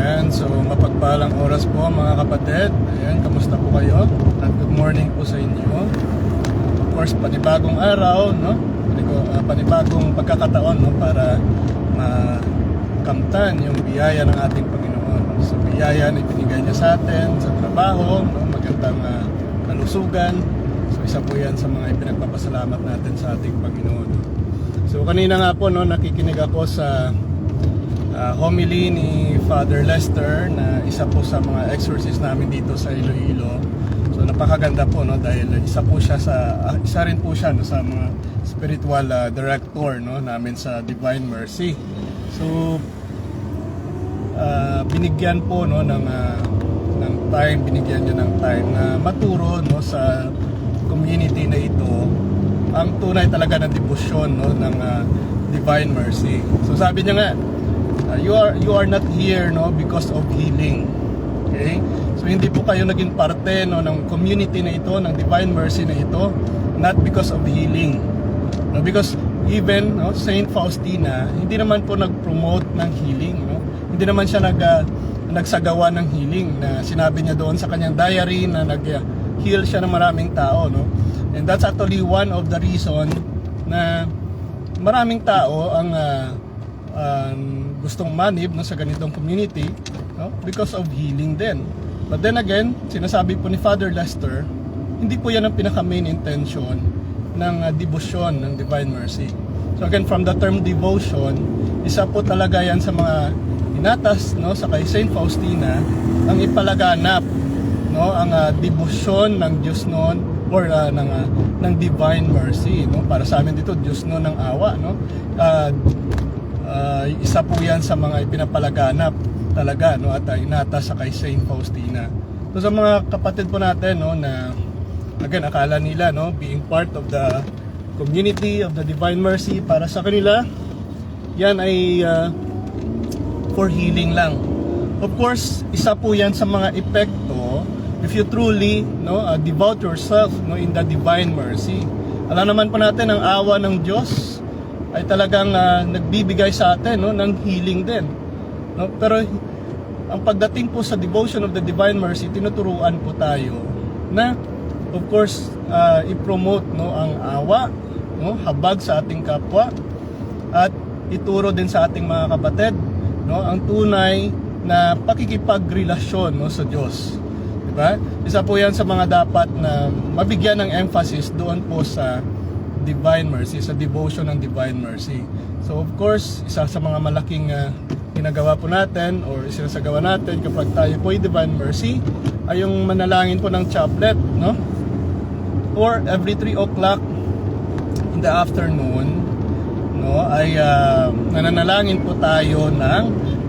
Ayan, so mapagpalang oras po mga kapatid. Ayan, kamusta po kayo? At good morning po sa inyo. Of course, panibagong araw, no? Ah, Panibagong pagkakataon, no? Para makamtan yung biyaya ng ating Panginoon. So, biyaya na ibinigay niya sa atin sa trabaho, no? Magandang ah, kalusugan. So, isa po yan sa mga ipinagpapasalamat natin sa ating Panginoon. So, kanina nga po, no? Nakikinig ako sa uh, homily ni Father Lester na isa po sa mga exorcist namin dito sa Iloilo. So napakaganda po no dahil isa po siya sa ah, isa rin po siya no sa mga spiritual ah, director no namin sa Divine Mercy. So ah, binigyan po no ng ah, ng time, binigyan niya ng time na maturo no sa community na ito ang tunay talaga na debosyon no ng ah, Divine Mercy. So sabi niya nga, uh, you are you are not here no because of healing. Okay? So hindi po kayo naging parte no ng community na ito, ng Divine Mercy na ito not because of healing. No, because even no Saint Faustina hindi naman po nag-promote ng healing no. Hindi naman siya nag ah, nagsagawa ng healing na sinabi niya doon sa kanyang diary na nag-heal siya ng maraming tao no. And that's actually one of the reason na maraming tao ang ah, um, gustong manib no, sa ganitong community no, because of healing din. But then again, sinasabi po ni Father Lester, hindi po yan ang pinaka main intention ng uh, devotion ng Divine Mercy. So again, from the term devotion, isa po talaga yan sa mga inatas no, sa kay Saint Faustina ang ipalaganap no? Ang uh, debosyon ng Diyos noon or uh, ng uh, ng divine mercy no? Para sa amin dito Diyos noon ng awa no? Uh, uh, isa po yan sa mga ipinapalaganap talaga no at uh, inata sa kay Saint Faustina. So sa mga kapatid po natin no na again akala nila no being part of the community of the divine mercy para sa kanila yan ay uh, for healing lang. Of course isa po yan sa mga epekto if you truly no uh, devote yourself no in the divine mercy. Alam naman po natin ang awa ng Diyos ay talagang ah, nagbibigay sa atin no ng healing din. No pero ang pagdating po sa devotion of the divine mercy tinuturuan po tayo na of course ah, i-promote no ang awa no habag sa ating kapwa at ituro din sa ating mga kapatid no ang tunay na pakikipagrelasyon no sa Diyos. Di ba? Isa po yan sa mga dapat na mabigyan ng emphasis doon po sa divine mercy sa devotion ng divine mercy. So of course isa sa mga malaking ah, ginagawa po natin or isinasagawa natin kapag tayo po ay divine mercy ay yung manalangin po ng chaplet no? Or every 3 o'clock in the afternoon no ay uh, nananalangin po tayo ng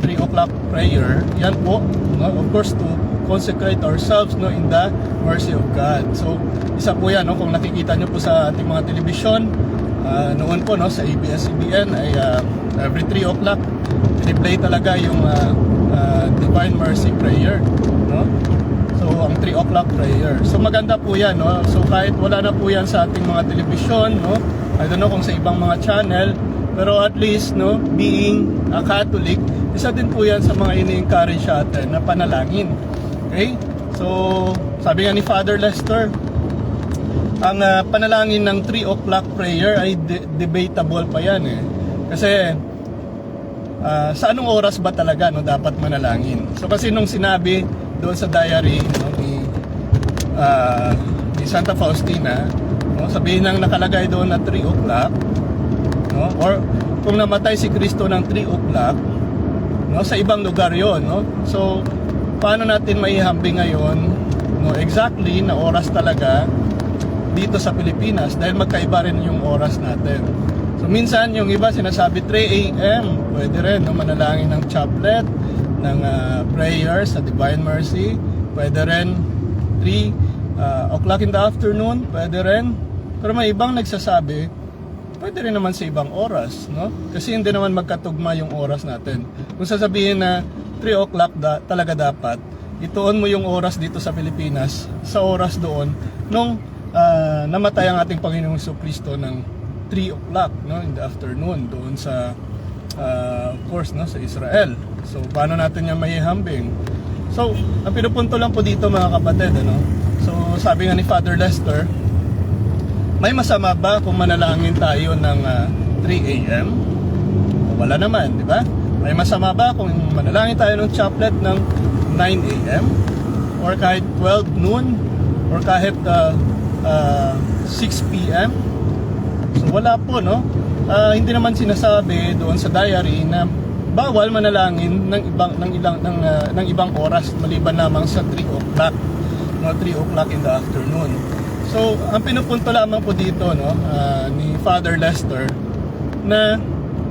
3 o'clock prayer. Yan po no? Of course to consecrate ourselves no in the mercy of God so isa po yan no kung nakikita nyo po sa ating mga telebisyon ah, noon po no sa ABS-CBN ay ah, every 3 o'clock piniplay talaga yung ah, ah, divine mercy prayer no So, ang 3 o'clock prayer. So, maganda po yan, no? So, kahit wala na po yan sa ating mga telebisyon, no? I don't know kung sa ibang mga channel, pero at least, no, being a Catholic, isa din po yan sa mga ini-encourage sa atin na panalangin. Okay? So, sabi nga ni Father Lester, ang ah, panalangin ng 3 o'clock prayer ay de- debatable pa yan eh. Kasi, Ah, sa anong oras ba talaga no dapat manalangin? So kasi nung sinabi doon sa diary no, ni ah, ni Santa Faustina, no, sabihin nang nakalagay doon na 3 o'clock, no, or kung namatay si Kristo ng 3 o'clock, no, sa ibang lugar 'yon, no. So paano natin maihambing ngayon no exactly na oras talaga dito sa Pilipinas dahil magkaiba rin yung oras natin. So minsan yung iba sinasabi 3 a.m. Pwede rin no, manalangin ng chaplet, ng ah, prayer sa Divine Mercy. Pwede rin 3 ah, o'clock in the afternoon. Pwede rin. Pero may ibang nagsasabi, pwede rin naman sa ibang oras. No? Kasi hindi naman magkatugma yung oras natin. Kung sasabihin na 3 o'clock da, talaga dapat, ituon mo yung oras dito sa Pilipinas sa oras doon nung ah, namatay ang ating Panginoong Kristo ng 3 o'clock no in the afternoon doon sa ah, of course no sa Israel So, paano natin yan maihambing? So, ang pinupunto lang po dito mga kapatid, ano? So, sabi nga ni Father Lester, may masama ba kung manalangin tayo ng ah, 3 a.m.? Wala naman, di ba? May masama ba kung manalangin tayo ng chaplet ng 9 a.m.? Or kahit 12 noon? Or kahit ah, ah, 6 p.m.? So wala po, no? Ah, hindi naman sinasabi doon sa diary na bawal manalangin ng ibang ng ilang ng, ah, ng ibang oras maliban lamang sa 3 o'clock, no? 3 o'clock in the afternoon. So, ang pinupunto lamang po dito, no, ah, ni Father Lester na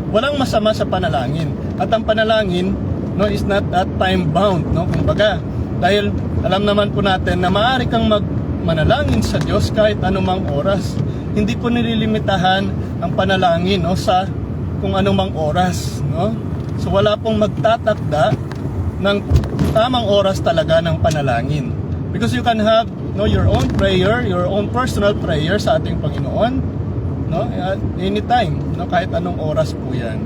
walang masama sa panalangin. At ang panalangin, no, is not that time bound, no? Kumbaga, dahil alam naman po natin na maaari kang mag manalangin sa Diyos kahit anumang oras. Hindi po nililimitahan ang panalangin no sa kung anumang oras, no? So wala pong magtatakda ng tamang oras talaga ng panalangin. Because you can have no your own prayer, your own personal prayer sa ating Panginoon, no? Anytime, no kahit anong oras po 'yan.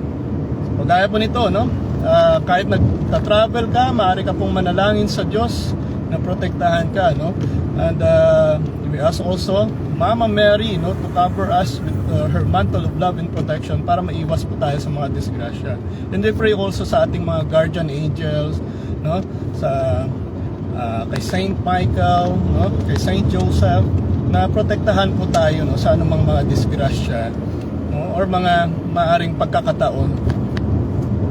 So, po nito, no? Ah, kahit nagta-travel ka, maaari ka pong manalangin sa Diyos na protektahan ka, no? And uh, we ask also Mama Mary, no, to cover us with uh, her mantle of love and protection para maiwas po tayo sa mga disgrasya. And we pray also sa ating mga guardian angels, no, sa ah, kay Saint Michael, no, kay Saint Joseph na protektahan po tayo no sa anumang mga disgrasya no, or mga maaring pagkakataon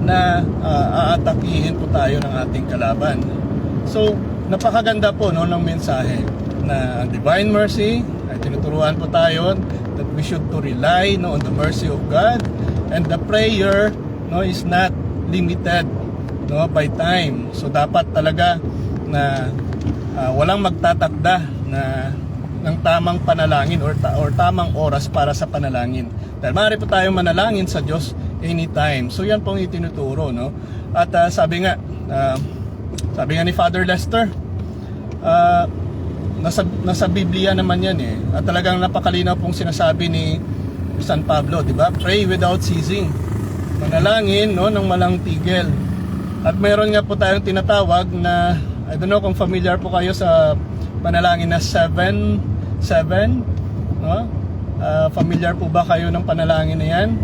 na uh, aatakihin po tayo ng ating kalaban. So, napakaganda po no, ng mensahe na divine mercy ay tinuturuan po tayo that we should to rely no, on the mercy of God and the prayer no, is not limited no, by time. So, dapat talaga na ah, walang magtatakda na ng tamang panalangin or, ta- or tamang oras para sa panalangin. Dahil maaari po tayong manalangin sa Diyos anytime. So yan pong itinuturo, no? At ah, sabi nga, ah, sabi nga ni Father Lester, ah, nasa, nasa Biblia naman yan eh. At talagang napakalinaw pong sinasabi ni San Pablo, di ba? Pray without ceasing. Manalangin, no, ng malang tigil. At mayroon nga po tayong tinatawag na, I don't know kung familiar po kayo sa panalangin na 7 7 no? Ah, familiar po ba kayo ng panalangin na yan?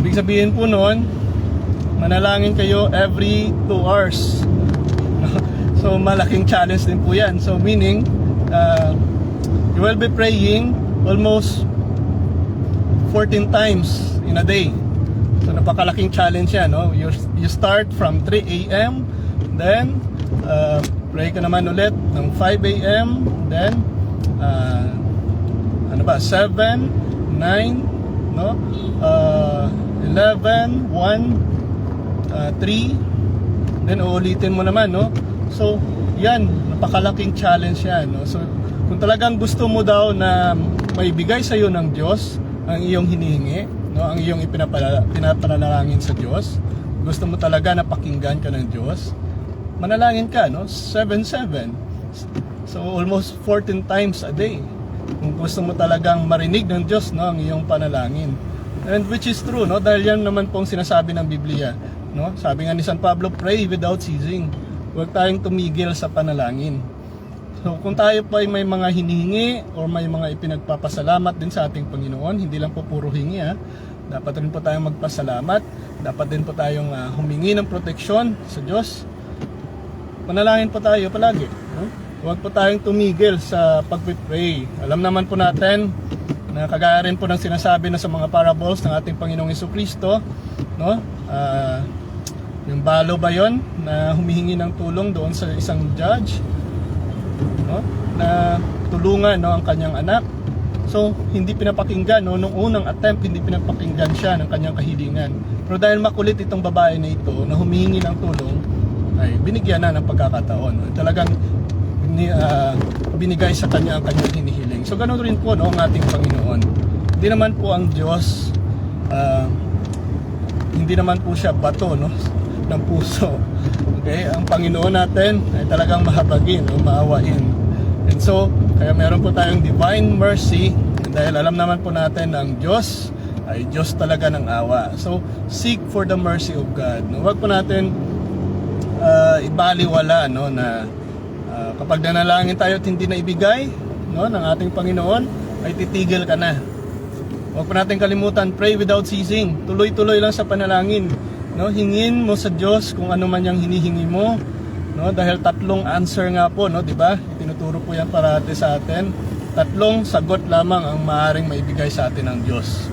Ibig sabihin po noon, manalangin kayo every 2 hours. so malaking challenge din po yan. So meaning, uh, you will be praying almost 14 times in a day. So napakalaking challenge yan. No? You, you start from 3 a.m. Then, uh, pray ka naman ulit ng 5 a.m. Then, uh, ano ba, 7, 9, no? Uh, 11, 1, uh, 3, then uulitin mo naman, no? So, yan, napakalaking challenge yan, no? So, kung talagang gusto mo daw na maibigay sa iyo ng Diyos ang iyong hinihingi, no? Ang iyong ipinapala, pinapanalangin sa Diyos, gusto mo talaga na pakinggan ka ng Diyos, manalangin ka, no? 7-7. So, almost 14 times a day. Kung gusto mo talagang marinig ng Diyos, no? Ang iyong panalangin. And which is true, no? Dahil yan naman pong sinasabi ng Biblia, no? Sabi nga ni San Pablo, pray without ceasing. Huwag tayong tumigil sa panalangin. So, kung tayo po ay may mga hinihingi or may mga ipinagpapasalamat din sa ating Panginoon, hindi lang po puro hingi, ha? Dapat rin po tayong magpasalamat. Dapat din po tayong ah, humingi ng proteksyon sa Diyos. Manalangin po tayo palagi. No? Huwag po tayong tumigil sa pagpipray. Alam naman po natin na kagaya rin po ng sinasabi na sa mga parables ng ating Panginoong Iso Kristo, no? Ah, yung balo ba yon na humihingi ng tulong doon sa isang judge, no? Na tulungan no ang kanyang anak. So, hindi pinapakinggan no nung unang attempt hindi pinapakinggan siya ng kanyang kahilingan. Pero dahil makulit itong babae na ito na humihingi ng tulong, ay binigyan na ng pagkakataon. Talagang ni, ah, binigay sa kanya ang kanyang hinihiling. So ganoon rin po no, ang ating Panginoon. Hindi naman po ang Diyos ah, hindi naman po siya bato no ng puso. Okay? Ang Panginoon natin ay talagang mahabagin o maawain. And so, kaya meron po tayong divine mercy dahil alam naman po natin na ang Diyos ay Diyos talaga ng awa. So, seek for the mercy of God. No? Huwag po natin uh, ibaliwala no, na uh, kapag nanalangin tayo at hindi na ibigay no, ng ating Panginoon, ay titigil ka na. Huwag po natin kalimutan, pray without ceasing. Tuloy-tuloy lang sa panalangin. No, hingin mo sa Diyos kung ano man yung hinihingi mo. No, dahil tatlong answer nga po, no, 'di ba? Tinuturo po 'yan parati sa atin. Tatlong sagot lamang ang maaring maibigay sa atin ng Diyos.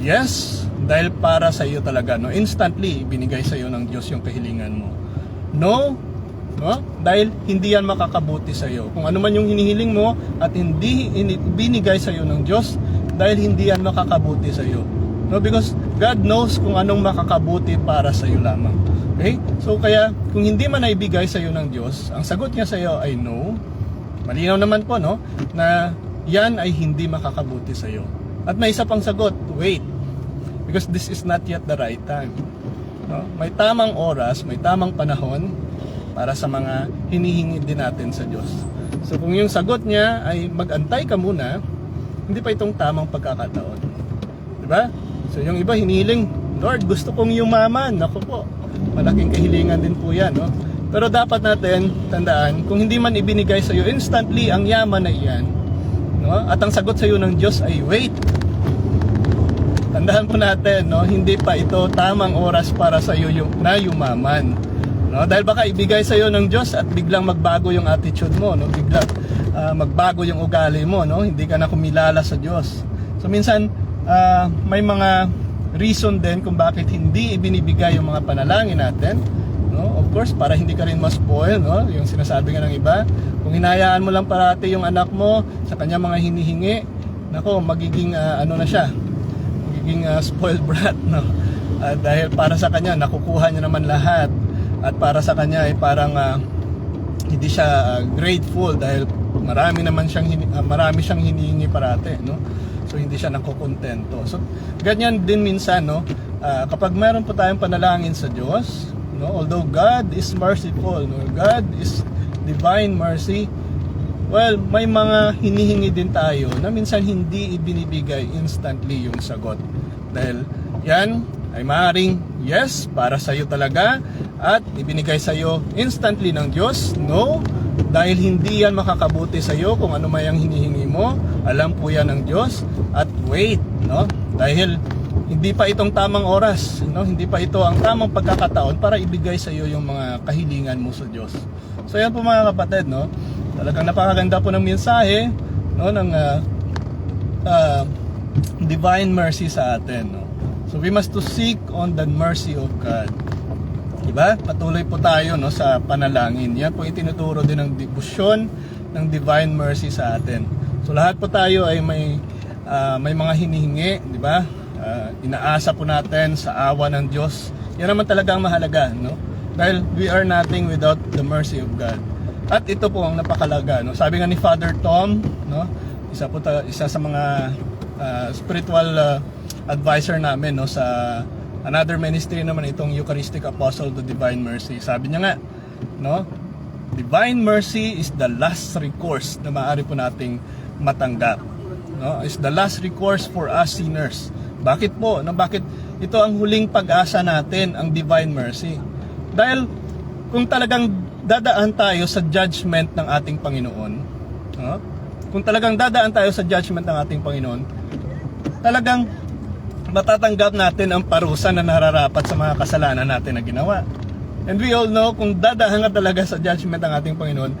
Yes, dahil para sa iyo talaga, no. Instantly ibinigay sa iyo ng Diyos yung kahilingan mo. No, no? Dahil hindi yan makakabuti sa iyo. Kung ano man yung hinihiling mo at hindi ini- binigay sa iyo ng Diyos, dahil hindi yan makakabuti sa iyo. No, because God knows kung anong makakabuti para sa iyo lamang. Okay? So kaya kung hindi man naibigay sa iyo ng Diyos, ang sagot niya sa iyo ay no. Malinaw naman po no na yan ay hindi makakabuti sa iyo. At may isa pang sagot, wait. Because this is not yet the right time. No? May tamang oras, may tamang panahon para sa mga hinihingi din natin sa Diyos. So kung yung sagot niya ay magantay ka muna, hindi pa itong tamang pagkakataon. Di ba? So yung iba hinihiling, Lord, gusto kong yumaman. Ako po, malaking kahilingan din po yan. No? Pero dapat natin tandaan, kung hindi man ibinigay sa iyo instantly ang yaman na iyan, no? at ang sagot sa iyo ng Diyos ay wait. Tandaan po natin, no? hindi pa ito tamang oras para sa iyo yung, na yumaman. No? Dahil baka ibigay sa iyo ng Diyos at biglang magbago yung attitude mo, no? biglang ah, magbago yung ugali mo, no? hindi ka na kumilala sa Diyos. So minsan, ah, may mga reason din kung bakit hindi ibinibigay yung mga panalangin natin. No? Of course, para hindi ka rin ma-spoil, no? yung sinasabi nga ng iba. Kung hinayaan mo lang parati yung anak mo sa kanya mga hinihingi, nako, magiging ah, ano na siya, magiging uh, spoiled brat no At dahil para sa kanya nakukuha niya naman lahat at para sa kanya ay parang ah, hindi siya ah, grateful dahil marami naman siyang ah, marami siyang hinihingi parate no? So hindi siya nakokontento. So ganyan din minsan no? Ah, kapag meron po tayong panalangin sa Diyos no? Although God is merciful no? God is divine mercy Well, may mga hinihingi din tayo na minsan hindi ibinibigay instantly yung sagot. Dahil yan ay maaaring yes, para sa iyo talaga at ibinigay sa iyo instantly ng Diyos. No, dahil hindi yan makakabuti sa iyo kung ano may ang hinihingi mo. Alam po yan ng Diyos. At wait, no? Dahil hindi pa itong tamang oras, no? Hindi pa ito ang tamang pagkakataon para ibigay sa iyo yung mga kahilingan mo sa Diyos. So yan po mga kapatid, no? Talagang napakaganda po ng mensahe, no, ng ah, ah, divine mercy sa atin, no? So we must to seek on the mercy of God. Diba? Patuloy po tayo no sa panalangin. Yan po itinuturo din ng debosyon ng divine mercy sa atin. So lahat po tayo ay may ah, may mga hinihingi, di ba? Ah, inaasa po natin sa awa ng Diyos. Yan naman talaga ang mahalaga, no? Dahil we are nothing without the mercy of God. At ito po ang napakalaga, no? Sabi nga ni Father Tom, no? Isa po ta- isa sa mga ah, spiritual ah, advisor namin no sa another ministry naman itong Eucharistic Apostle to Divine Mercy. Sabi niya nga, no? Divine mercy is the last recourse na maaari po nating matanggap. No? Is the last recourse for us sinners. Bakit po? No? Bakit ito ang huling pag-asa natin, ang divine mercy? Dahil kung talagang dadaan tayo sa judgment ng ating Panginoon, no? kung talagang dadaan tayo sa judgment ng ating Panginoon, talagang matatanggap natin ang parusa na nararapat sa mga kasalanan natin na ginawa. And we all know, kung dadahan ka talaga sa judgment ng ating Panginoon,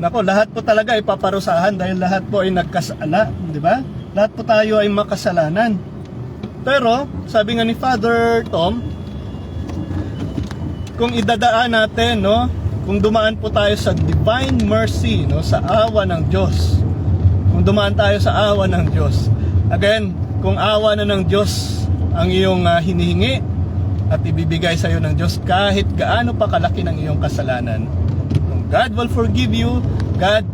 nako, lahat po talaga ay paparusahan dahil lahat po ay nagkasala, di ba? Lahat po tayo ay makasalanan. Pero, sabi nga ni Father Tom, kung idadaan natin, no, kung dumaan po tayo sa divine mercy, no, sa awa ng Diyos, kung dumaan tayo sa awa ng Diyos, again, kung awa na ng Diyos ang iyong ah, hinihingi at ibibigay sa iyo ng Diyos kahit gaano pa kalaki ng iyong kasalanan, God will forgive you, God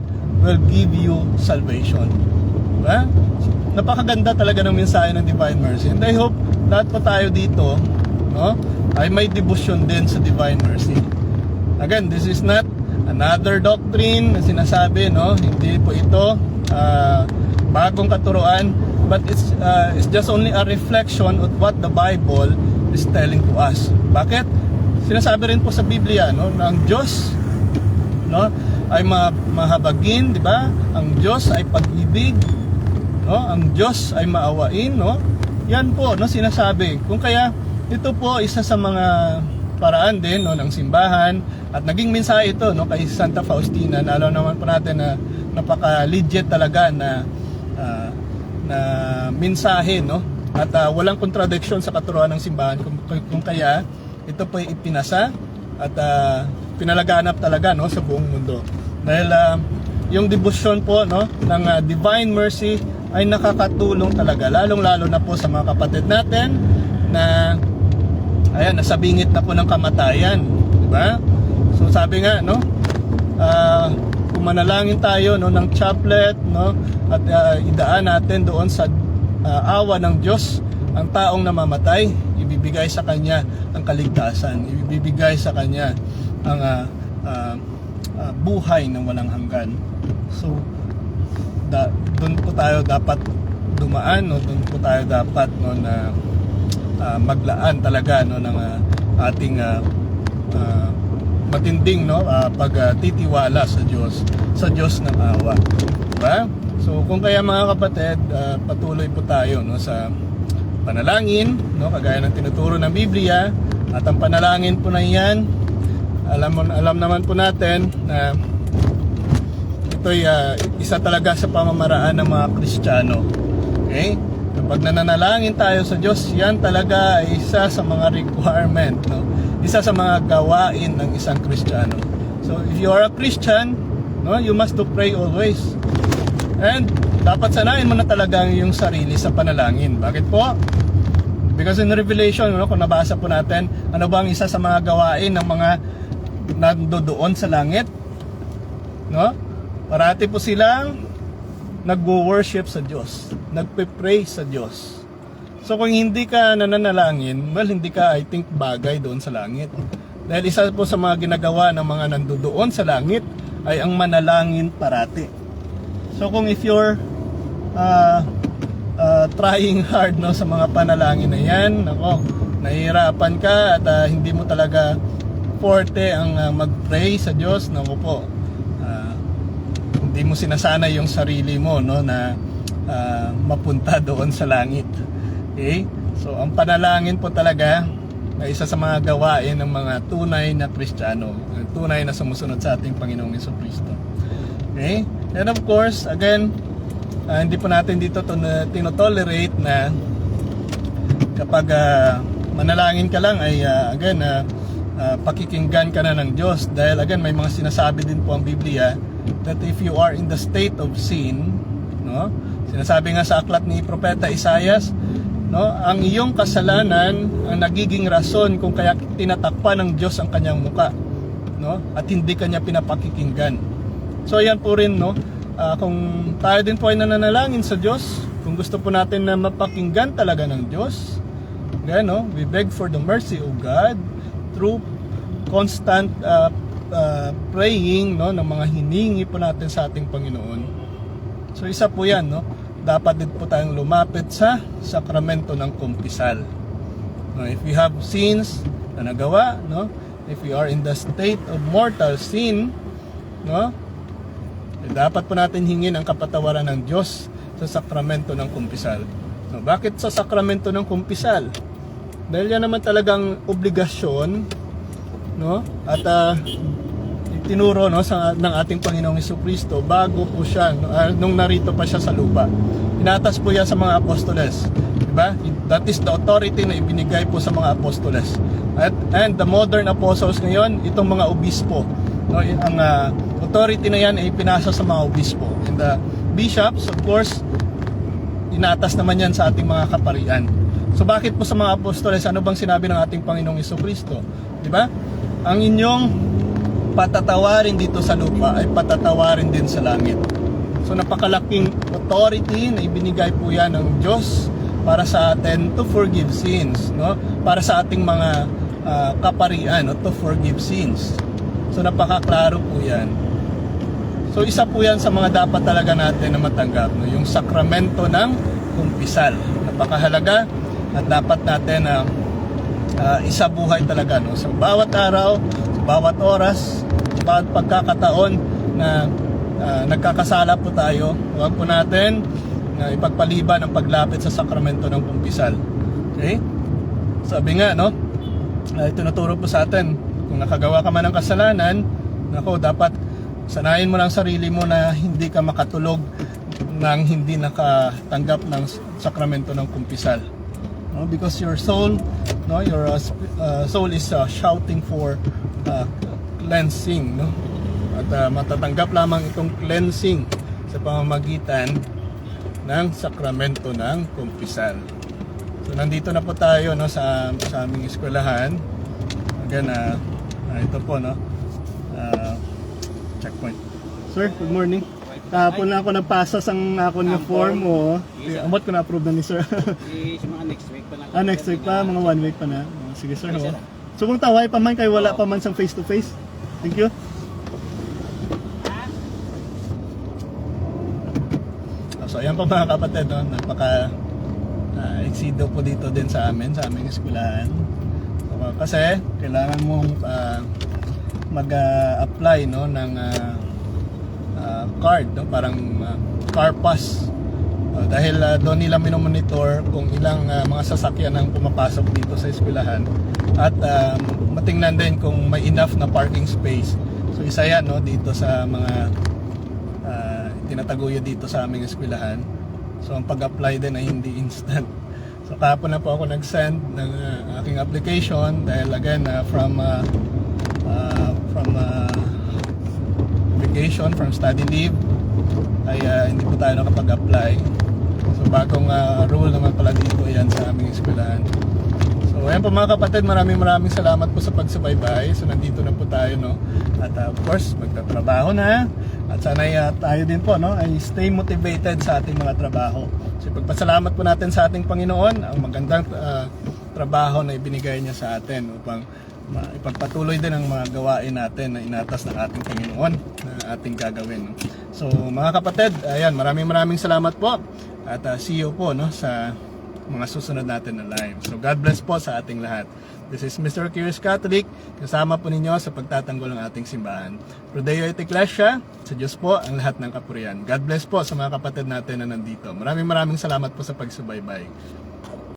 will give you salvation. Diba? Napakaganda talaga ng mensahe ng Divine Mercy. And I hope lahat po tayo dito, no, ay may devotion din sa Divine Mercy. Again, this is not another doctrine na sinasabi, no? Hindi po ito ah, bagong katuruan, but it's uh, it's just only a reflection of what the Bible is telling to us. Bakit? Sinasabi rin po sa Biblia no, na ang Diyos no ay ma- mahabagin, di ba? Ang Diyos ay pag-ibig, no? Ang Diyos ay maawain, no? Yan po, no, sinasabi. Kung kaya ito po isa sa mga paraan din no ng simbahan at naging mensahe ito no kay Santa Faustina na alam naman po natin na napaka legit talaga na na mensahe no? At ah, walang contradiction sa katuruan ng simbahan kung, kung- kaya ito po ay ipinasa at ah, pinalaganap talaga no sa buong mundo. Dahil ah, yung devotion po no ng ah, divine mercy ay nakakatulong talaga lalong-lalo na po sa mga kapatid natin na ayan nasa bingit na po ng kamatayan di ba? So sabi nga no kung manalangin tayo no ng chaplet no at ah, idaan natin doon sa ah, awa ng Diyos ang taong namamatay. Ibibigay sa kanya ang kaligtasan. Ibibigay sa kanya ang ah, ah, ah, buhay na walang hanggan. So da, doon po tayo dapat dumaan no doon po tayo dapat no na ah, maglaan talaga no ng ah, ating ah, ah, matinding no ah, pagtitiwala sa Diyos sa Diyos ng awa diba so kung kaya mga kapatid ah, patuloy po tayo no sa panalangin no kagaya ng tinuturo ng Biblia at ang panalangin po na iyan alam alam naman po natin na ito'y ah, isa talaga sa pamamaraan ng mga Kristiyano. Okay? Kapag nananalangin tayo sa Diyos, yan talaga ay isa sa mga requirement, no? Isa sa mga gawain ng isang Kristiyano. So, if you are a Christian, no, you must to pray always. And dapat sanayin mo na talaga yung sarili sa panalangin. Bakit po? Because in Revelation, no, kung nabasa po natin, ano ba ang isa sa mga gawain ng mga nandoon sa langit? No? Parati po silang nagwo-worship sa Diyos, nagpe-pray sa Diyos. So kung hindi ka nananalangin, well hindi ka I think bagay doon sa langit. Dahil isa po sa mga ginagawa ng mga nandoon sa langit ay ang manalangin parati. So kung if you're uh, uh, trying hard no sa mga panalangin na yan, nako, nahihirapan ka at uh, hindi mo talaga forte ang uh, mag-pray sa Diyos, nako po. Uh, hindi mo sinasana yung sarili mo no na ah, mapunta doon sa langit. Okay? So ang panalangin po talaga ay isa sa mga gawain ng mga tunay na Kristiyano, tunay na sumusunod sa ating Panginoong Kristo. Okay? And of course, again, ah, hindi po natin dito to tinotolerate na kapag ah, manalangin ka lang ay ah, again ah, ah, pakikinggan ka na ng Diyos dahil again may mga sinasabi din po ang Biblia that if you are in the state of sin no sinasabi nga sa aklat ni propeta Isaias no ang iyong kasalanan ang nagiging rason kung kaya tinatakpan ng Diyos ang kanyang muka no at hindi kanya pinapakikinggan so yan po rin no Ah, kung tayo din po ay nananalangin sa Diyos kung gusto po natin na mapakinggan talaga ng Diyos Ganyan, no? We beg for the mercy of God through constant uh, uh, praying no ng mga hiningi po natin sa ating Panginoon. So isa po 'yan, no? Dapat din po tayong lumapit sa sakramento ng kumpisal. No, if we have sins na nagawa, no? If we are in the state of mortal sin, no? Eh, dapat po natin hingin ang kapatawaran ng Diyos sa sakramento ng kumpisal. No, bakit sa sakramento ng kumpisal? Dahil yan naman talagang obligasyon no? At ah, tinuro no sa ng ating Panginoong Kristo bago po siya ah, nung narito pa siya sa lupa. Inatas po yan sa mga apostoles, di ba? That is the authority na ibinigay po sa mga apostoles. At and the modern apostles ngayon, itong mga obispo, no, ang ah, authority na yan ay pinasa sa mga obispo. And the bishops, of course, inatas naman yan sa ating mga kaparian. So bakit po sa mga apostoles, ano bang sinabi ng ating Panginoong Kristo? Di ba? Ang inyong patatawarin dito sa lupa ay patatawarin din sa langit. So napakalaking authority na ibinigay po yan ng Diyos para sa atin to forgive sins, no? Para sa ating mga ah, kaparian, no? to forgive sins. So napakaklaro po yan. So isa po yan sa mga dapat talaga natin na matanggap, no? yung sakramento ng kumpisal. Napakahalaga at dapat natin na uh, isa buhay talaga no? sa bawat araw, sa bawat oras, pagkakataon na uh, nagkakasala po tayo, huwag po natin na ipagpaliban ang paglapit sa sakramento ng kumpisal. Okay? Sabi nga, no? Uh, tinuturo po sa atin, kung nakagawa ka man ng kasalanan, nako, dapat sanayin mo lang sarili mo na hindi ka makatulog nang hindi nakatanggap ng sakramento ng kumpisal. No? Because your soul, no, your uh, soul is uh, shouting for uh, cleansing, no? At uh, matatanggap lamang itong cleansing sa pamamagitan ng sakramento ng kumpisal. So nandito na po tayo no sa sa aming eskwelahan. Again, uh, uh, ito po no. Uh, checkpoint. Sir, good morning. Kahapon lang ako nagpasa sang ako ng form mo. Amot ko na approve na ni sir. Sa mga next week pa lang. ah, next week pa, mga one week pa na. Oh, Sige sir. Oh. So kung taway pa man kay wala pa man sang face to face. Thank you. So ayan po mga kapatid, no? napaka uh, eksido po dito din sa amin, sa aming eskwelahan. So, kasi kailangan mong uh, mag-apply no, ng uh, uh, card, no? parang uh, car pass. Uh, dahil uh, doon nila minomonitor kung ilang uh, mga sasakyan ang pumapasok dito sa eskwelahan at uh, matingnan din kung may enough na parking space. So isa yan no, dito sa mga uh, tinataguya dito sa aming eskwelahan. So ang pag-apply din ay hindi instant. So kahapon na po ako nag-send ng uh, aking application dahil again uh, from uh, uh, from uh, vacation, from study leave ay uh, hindi po tayo nakapag-apply. So bagong uh, rule naman pala dito yan sa aming eskwelahan. Ayan po mga kapatid, maraming maraming salamat po sa pagsubaybay. So nandito na po tayo no. At uh, of course, magtatrabaho na. At sana uh, tayo din po no ay stay motivated sa ating mga trabaho. So pagpasalamat po natin sa ating Panginoon ang magandang uh, trabaho na ibinigay niya sa atin upang ipagpatuloy din ang mga gawain natin na inatas ng ating Panginoon na ating gagawin. no. So mga kapatid, ayan, maraming maraming salamat po at uh, see you po no sa mga susunod natin na live. So God bless po sa ating lahat. This is Mr. Curious Catholic, kasama po ninyo sa pagtatanggol ng ating simbahan. Prodeo et Ecclesia, sa Diyos po ang lahat ng kapurian. God bless po sa mga kapatid natin na nandito. Maraming maraming salamat po sa pagsubaybay.